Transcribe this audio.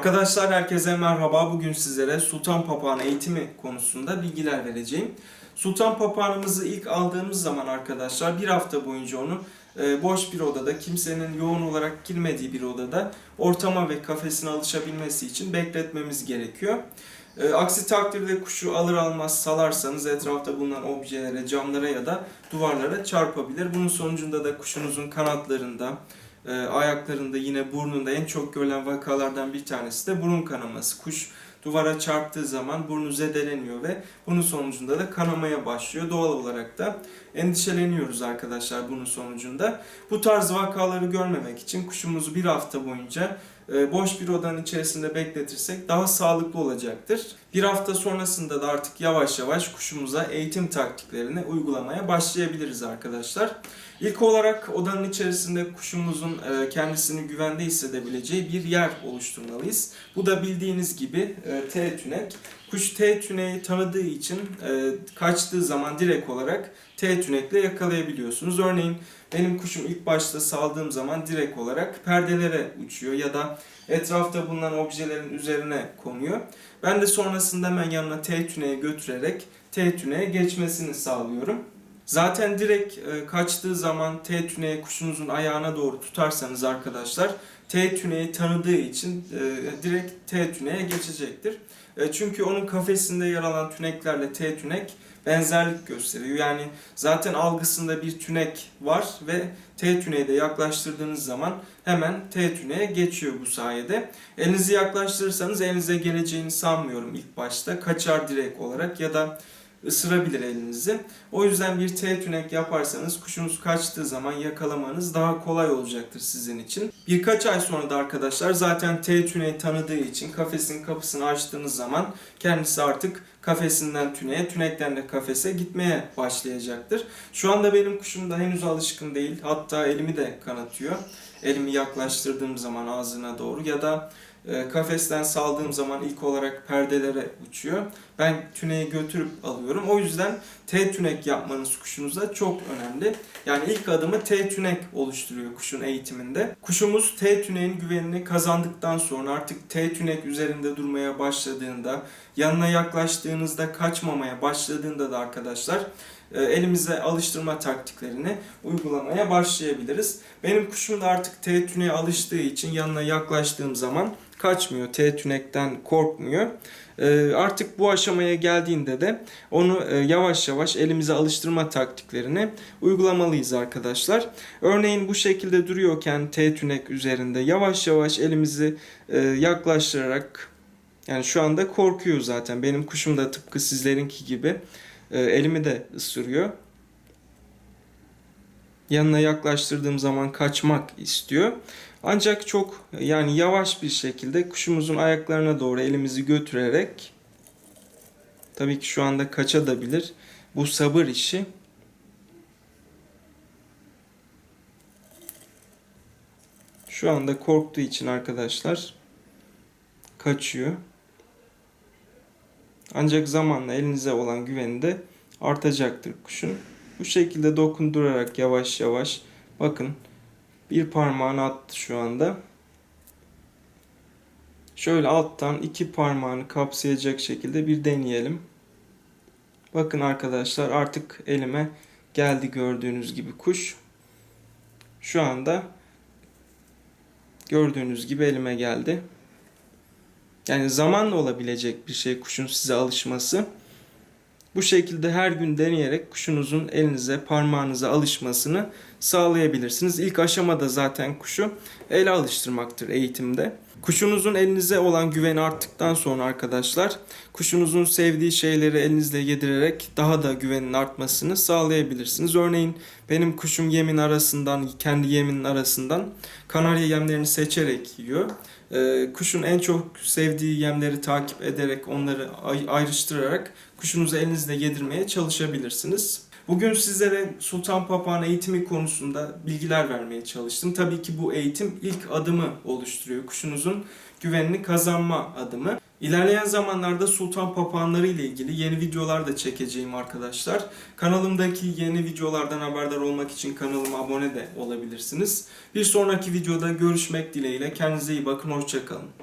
Arkadaşlar herkese merhaba. Bugün sizlere sultan papağanı eğitimi konusunda bilgiler vereceğim. Sultan papağanımızı ilk aldığımız zaman arkadaşlar bir hafta boyunca onu e, boş bir odada, kimsenin yoğun olarak girmediği bir odada ortama ve kafesine alışabilmesi için bekletmemiz gerekiyor. E, aksi takdirde kuşu alır almaz salarsanız etrafta bulunan objelere, camlara ya da duvarlara çarpabilir. Bunun sonucunda da kuşunuzun kanatlarında, e, ayaklarında yine burnunda en çok görülen vakalardan bir tanesi de burun kanaması. Kuş duvara çarptığı zaman burnu zedeleniyor ve bunun sonucunda da kanamaya başlıyor. Doğal olarak da endişeleniyoruz arkadaşlar bunun sonucunda. Bu tarz vakaları görmemek için kuşumuzu bir hafta boyunca boş bir odanın içerisinde bekletirsek daha sağlıklı olacaktır. Bir hafta sonrasında da artık yavaş yavaş kuşumuza eğitim taktiklerini uygulamaya başlayabiliriz arkadaşlar. İlk olarak odanın içerisinde kuşumuzun e, kendisini güvende hissedebileceği bir yer oluşturmalıyız. Bu da bildiğiniz gibi e, T tünek. Kuş T tüneyi tanıdığı için e, kaçtığı zaman direkt olarak T tünekle yakalayabiliyorsunuz. Örneğin benim kuşum ilk başta saldığım zaman direkt olarak perdelere uçuyor ya da etrafta bulunan objelerin üzerine konuyor. Ben de sonrasında hemen yanına T tüneğe götürerek T tüneğe geçmesini sağlıyorum. Zaten direkt e, kaçtığı zaman T tüneği kuşunuzun ayağına doğru tutarsanız arkadaşlar T tüneyi tanıdığı için e, direkt T tüneğe geçecektir. E, çünkü onun kafesinde yer alan tüneklerle T tünek benzerlik gösteriyor. Yani zaten algısında bir tünek var ve T tüneyi de yaklaştırdığınız zaman hemen T tüneğe geçiyor bu sayede. Elinizi yaklaştırırsanız elinize geleceğini sanmıyorum ilk başta. Kaçar direkt olarak ya da ısırabilir elinizi. O yüzden bir T tünek yaparsanız kuşunuz kaçtığı zaman yakalamanız daha kolay olacaktır sizin için. Birkaç ay sonra da arkadaşlar zaten T tüneyi tanıdığı için kafesin kapısını açtığınız zaman kendisi artık kafesinden tüneye, tünekten de kafese gitmeye başlayacaktır. Şu anda benim kuşum da henüz alışkın değil. Hatta elimi de kanatıyor. Elimi yaklaştırdığım zaman ağzına doğru ya da kafesten saldığım zaman ilk olarak perdelere uçuyor. Ben tüneyi götürüp alıyorum. O yüzden T tünek yapmanız kuşunuza çok önemli. Yani ilk adımı T tünek oluşturuyor kuşun eğitiminde. Kuşumuz T tüneğin güvenini kazandıktan sonra artık T tünek üzerinde durmaya başladığında, yanına yaklaştığınızda kaçmamaya başladığında da arkadaşlar e, elimize alıştırma taktiklerini uygulamaya başlayabiliriz. Benim kuşum da artık T tüneğe alıştığı için yanına yaklaştığım zaman kaçmıyor. T tünekten korkmuyor. E, Artık bu aşamaya geldiğinde de onu e, yavaş yavaş elimize alıştırma taktiklerini uygulamalıyız arkadaşlar. Örneğin bu şekilde duruyorken T tünek üzerinde yavaş yavaş elimizi e, yaklaştırarak yani şu anda korkuyor zaten. Benim kuşum da tıpkı sizlerinki gibi e, elimi de ısırıyor. Yanına yaklaştırdığım zaman kaçmak istiyor. Ancak çok yani yavaş bir şekilde kuşumuzun ayaklarına doğru elimizi götürerek tabii ki şu anda kaçabilir. Bu sabır işi. Şu anda korktuğu için arkadaşlar kaçıyor. Ancak zamanla elinize olan güveni de artacaktır kuşun. Bu şekilde dokundurarak yavaş yavaş bakın bir parmağını attı şu anda. Şöyle alttan iki parmağını kapsayacak şekilde bir deneyelim. Bakın arkadaşlar artık elime geldi gördüğünüz gibi kuş. Şu anda gördüğünüz gibi elime geldi. Yani zamanla olabilecek bir şey kuşun size alışması. Bu şekilde her gün deneyerek kuşunuzun elinize, parmağınıza alışmasını sağlayabilirsiniz. İlk aşamada zaten kuşu ele alıştırmaktır eğitimde. Kuşunuzun elinize olan güveni arttıktan sonra arkadaşlar kuşunuzun sevdiği şeyleri elinizle yedirerek daha da güvenin artmasını sağlayabilirsiniz. Örneğin benim kuşum yemin arasından, kendi yeminin arasından kanarya yemlerini seçerek yiyor. Ee, kuşun en çok sevdiği yemleri takip ederek onları ay- ayrıştırarak kuşunuzu elinizle yedirmeye çalışabilirsiniz. Bugün sizlere Sultan Papağan eğitimi konusunda bilgiler vermeye çalıştım. Tabii ki bu eğitim ilk adımı oluşturuyor. Kuşunuzun güvenini kazanma adımı. İlerleyen zamanlarda sultan papağanları ile ilgili yeni videolar da çekeceğim arkadaşlar. Kanalımdaki yeni videolardan haberdar olmak için kanalıma abone de olabilirsiniz. Bir sonraki videoda görüşmek dileğiyle. Kendinize iyi bakın. Hoşçakalın.